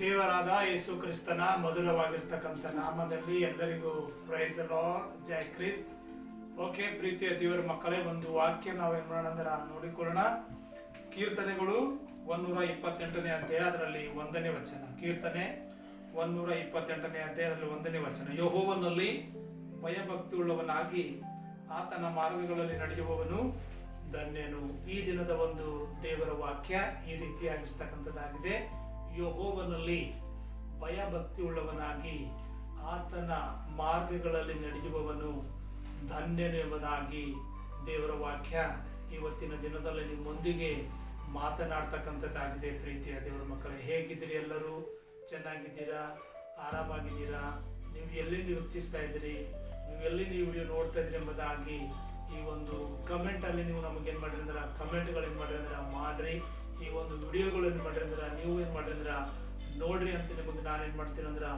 ದೇವರಾದ ಯೇಸು ಕ್ರಿಸ್ತನ ಮಧುರವಾಗಿರ್ತಕ್ಕಂಥ ನಾಮದಲ್ಲಿ ಎಲ್ಲರಿಗೂ ಪ್ರೈಸ್ ಲಾರ್ಡ್ ಜೈ ಕ್ರಿಸ್ತ್. ಓಕೆ, ಪ್ರೀತಿಯ ದೇವರ ಮಕ್ಕಳೇ, ಒಂದು ವಾಕ್ಯ ನಾವೇನ್ ಮಾಡೋಣ ಅಂದ್ರೆ ನೋಡಿಕೊಳ್ಳೋಣ. ಕೀರ್ತನೆಗಳು ಒಂದೂರ ಇಪ್ಪತ್ತೆಂಟನೇ ಅಧ್ಯಾಯ, ಅದರಲ್ಲಿ ಒಂದನೇ ವಚನ. ಕೀರ್ತನೆ ಒಂದೂರ ಇಪ್ಪತ್ತೆಂಟನೇ ಅಧ್ಯಾಯದಲ್ಲಿ ಒಂದನೇ ವಚನ. ಯಹೋವನಲ್ಲಿ ಭಯಭಕ್ತಿ ಉಳ್ಳವನಾಗಿ ಆತನ ಮಾರ್ಗಗಳಲ್ಲಿ ನಡೆಯುವವನು ಧನ್ಯನು. ಈ ದಿನದ ಒಂದು ದೇವರ ವಾಕ್ಯ ಈ ರೀತಿಯಾಗಿರ್ತಕ್ಕಂಥದ್ದಾಗಿದೆ. ಯಹೋವನಲ್ಲಿ ಭಯಭಕ್ತಿ ಉಳ್ಳವನಾಗಿ ಆತನ ಮಾರ್ಗಗಳಲ್ಲಿ ನಡೆಯುವವನು ಧನ್ಯನು ದೇವರ ವಾಕ್ಯ ಇವತ್ತಿನ ದಿನದಲ್ಲಿ ನಿಮ್ಮೊಂದಿಗೆ ಮಾತನಾಡ್ತಕ್ಕಂಥದ್ದಾಗಿದೆ ಪ್ರೀತಿಯ ದೇವರ ಮಕ್ಕಳೇ. ಹೇಗಿದ್ದೀರಿ ಎಲ್ಲರೂ? ಚೆನ್ನಾಗಿದ್ದೀರಾ? ಆರಾಮಾಗಿದ್ದೀರಾ? ನೀವು ಎಲ್ಲಿಂದ ಯೋಚಿಸ್ತಾ ಇದ್ದೀರಿ? ನೀವು ಎಲ್ಲಿಂದ ಈ ವಿಡಿಯೋ ನೋಡ್ತಾ ಇದ್ರಿ ಎಂಬುದಾಗಿ ಈ ಒಂದು ಕಮೆಂಟಲ್ಲಿ ನೀವು ನಮಗೆ ಮಾಡಿರಿ ಮಾಡ್ರಿ ಅಂದ್ರೆ ಕಮೆಂಟ್ಗಳು ಏನು ಮಾಡ್ರಿ ಅಂದ್ರೆ, ಮಾಡ್ರಿ. ಈ ಒಂದು ವಿಡಿಯೋಗಳು ಏನ್ ಮಾಡ್ರಿ ಅಂದ್ರೆ, ನೀವು ಏನು ಮಾಡ್ರಿ ಅಂದ್ರೆ, ನೋಡ್ರಿ ಅಂತ ನಿಮಗೆ ನಾನು ಏನು ಮಾಡ್ತೀನಿ ಅಂದ್ರೆ,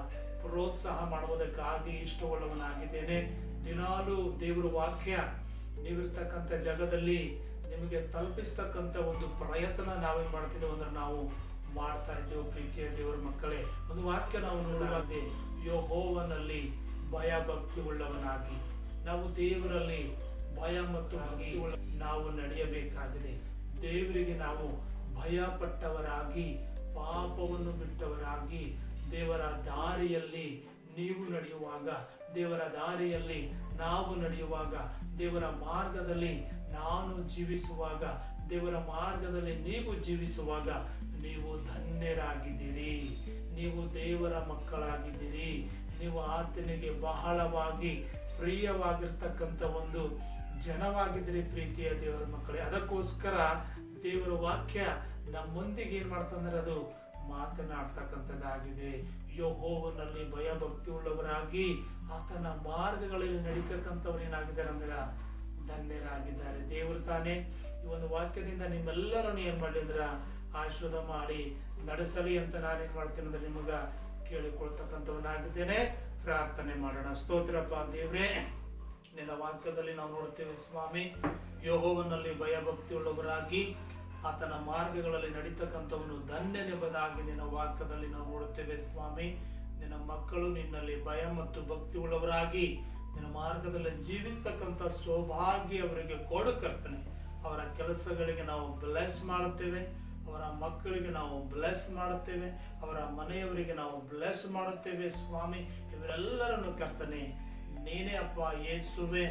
ಪ್ರೋತ್ಸಾಹ ಮಾಡುವುದಕ್ಕಾಗಿ ಇಷ್ಟವುಳ್ಳವನಾಗಿದ್ದೇನೆ ದಿನಾಲು ದೇವರ ವಾಕ್ಯ ನೀವಿರ್ತಕ್ಕಂಥ ಜಾಗದಲ್ಲಿ ನಿಮಗೆ ತಲುಪಿಸ್ತಕ್ಕಂಥ ಒಂದು ಪ್ರಯತ್ನ ನಾವೇನ್ ಮಾಡ್ತಿದ್ದೇವೆ ಅಂದ್ರೆ ನಾವು ಮಾಡ್ತಾ ಇದ್ದೇವೆ ಪ್ರೀತಿಯ ದೇವರ ಮಕ್ಕಳೇ. ಒಂದು ವಾಕ್ಯ ನಾವು ನೋಡುವಾಗೆ ಯೋಹೋವನಲ್ಲಿ ಭಯ ಭಕ್ತಿ ಉಳ್ಳವನಾಗಿ ನಾವು ದೇವರಲ್ಲಿ ಭಯ ಮತ್ತು ಭಕ್ತಿ ನಾವು ನಡೆಯಬೇಕಾಗಿದೆ. ದೇವರಿಗೆ ನಾವು ಭಯ ಪಟ್ಟವರಾಗಿ ಪಾಪವನ್ನು ಬಿಟ್ಟವರಾಗಿ ದೇವರ ದಾರಿಯಲ್ಲಿ ನೀವು ನಡೆಯುವಾಗ, ದೇವರ ದಾರಿಯಲ್ಲಿ ನಾವು ನಡೆಯುವಾಗ, ದೇವರ ಮಾರ್ಗದಲ್ಲಿ ನಾನು ಜೀವಿಸುವಾಗ, ದೇವರ ಮಾರ್ಗದಲ್ಲಿ ನೀವು ಜೀವಿಸುವಾಗ ನೀವು ಧನ್ಯರಾಗಿದ್ದೀರಿ. ನೀವು ದೇವರ ಮಕ್ಕಳಾಗಿದ್ದೀರಿ. ನೀವು ಆತನಿಗೆ ಬಹಳವಾಗಿ ಪ್ರಿಯವಾಗಿರ್ತಕ್ಕಂಥ ಒಂದು ಜನವಾಗಿದ್ದೀರಿ ಪ್ರೀತಿಯ ದೇವರ ಮಕ್ಕಳೇ. ಅದಕ್ಕೋಸ್ಕರ ದೇವರ ವಾಕ್ಯ ನಮ್ಮೊಂದಿಗೆ ಏನ್ ಮಾಡ್ತಂದ್ರೆ ಅದು ಮಾತನಾಡ್ತಕ್ಕಂಥದ್ದಾಗಿದೆ. ಯೋಹೋವನಲ್ಲಿ ಭಯ ಭಕ್ತಿ ಉಳ್ಳವರಾಗಿ ಆತನ ಮಾರ್ಗಗಳಲ್ಲಿ ನಡೀತಕ್ಕಂಥವ್ರು ಏನಾಗಿದ್ದಾರೆ ಅಂದ್ರೆ ಧನ್ಯರಾಗಿದ್ದಾರೆ. ದೇವರು ತಾನೇ ಈ ಒಂದು ವಾಕ್ಯದಿಂದ ನಿಮ್ಮೆಲ್ಲರನ್ನು ಏನ್ ಮಾಡಿದ್ರ ಆಶ್ರದ ಮಾಡಿ ನಡೆಸಲಿ ಅಂತ ನಾನೇನ್ ಮಾಡ್ತೀನಿ ಅಂದ್ರೆ ನಿಮಗ ಕೇಳಿಕೊಳ್ತಕ್ಕಂಥವನಾಗಿದ್ದೇನೆ. ಪ್ರಾರ್ಥನೆ ಮಾಡೋಣ. ಸ್ತೋತ್ರಪ್ಪ ದೇವ್ರೆ, ನಿನ್ನ ವಾಕ್ಯದಲ್ಲಿ ನಾವು ನೋಡ್ತೇವೆ ಸ್ವಾಮಿ, ಯೋಹೋವನಲ್ಲಿ ಭಯಭಕ್ತಿ ಉಳ್ಳವರಾಗಿ ಆತನ ಮಾರ್ಗಗಳಲ್ಲಿ ನಡೀತಕ್ಕಂಥವನು ಧನ್ಯನೆಂಬುದಾಗಿ ನಿನ್ನ ವಾಕ್ಯದಲ್ಲಿ ನಾವು ನೋಡುತ್ತೇವೆ, ಸ್ವಾಮಿ. ನಿನ್ನ ಮಕ್ಕಳು ನಿನ್ನಲ್ಲಿ ಭಯ ಮತ್ತು ಭಕ್ತಿ ಉಳ್ಳವರಾಗಿ ನಿನ್ನ ಮಾರ್ಗದಲ್ಲಿ ಜೀವಿಸ್ತಕ್ಕಂಥ ಸೌಭಾಗ್ಯ ಅವರಿಗೆ ಕೊಡು ಕರ್ತನೆ. ಅವರ ಕೆಲಸಗಳಿಗೆ ನಾವು ಬ್ಲೆಸ್ ಮಾಡುತ್ತೇವೆ, ಅವರ ಮಕ್ಕಳಿಗೆ ನಾವು ಬ್ಲೆಸ್ ಮಾಡುತ್ತೇವೆ, ಅವರ ಮನೆಯವರಿಗೆ ನಾವು ಬ್ಲೆಸ್ ಮಾಡುತ್ತೇವೆ, ಸ್ವಾಮಿ. ಇವರೆಲ್ಲರನ್ನು ಕರ್ತನೆ, ನೀನೇ ಅಪ್ಪ ಯೇಸುವೆ,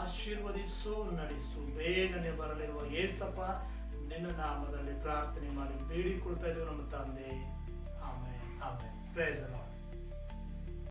ಆಶೀರ್ವದಿಸು, ನಡೆಸು, ಬೇಗನೆ ಬರಲಿರುವ ಏಸಪ್ಪ ನಿನ್ನ ನಾಮದಲ್ಲಿ ಪ್ರಾರ್ಥನೆ ಮಾಡಿ ಬೇಡಿಕೊಳ್ತಾ ಇದ್ದೇವೆ ನಮ್ಮ ತಂದೆ. ಆಮೇಲೆ ಆಮೇಲೆ ಪ್ರಯೋಜನ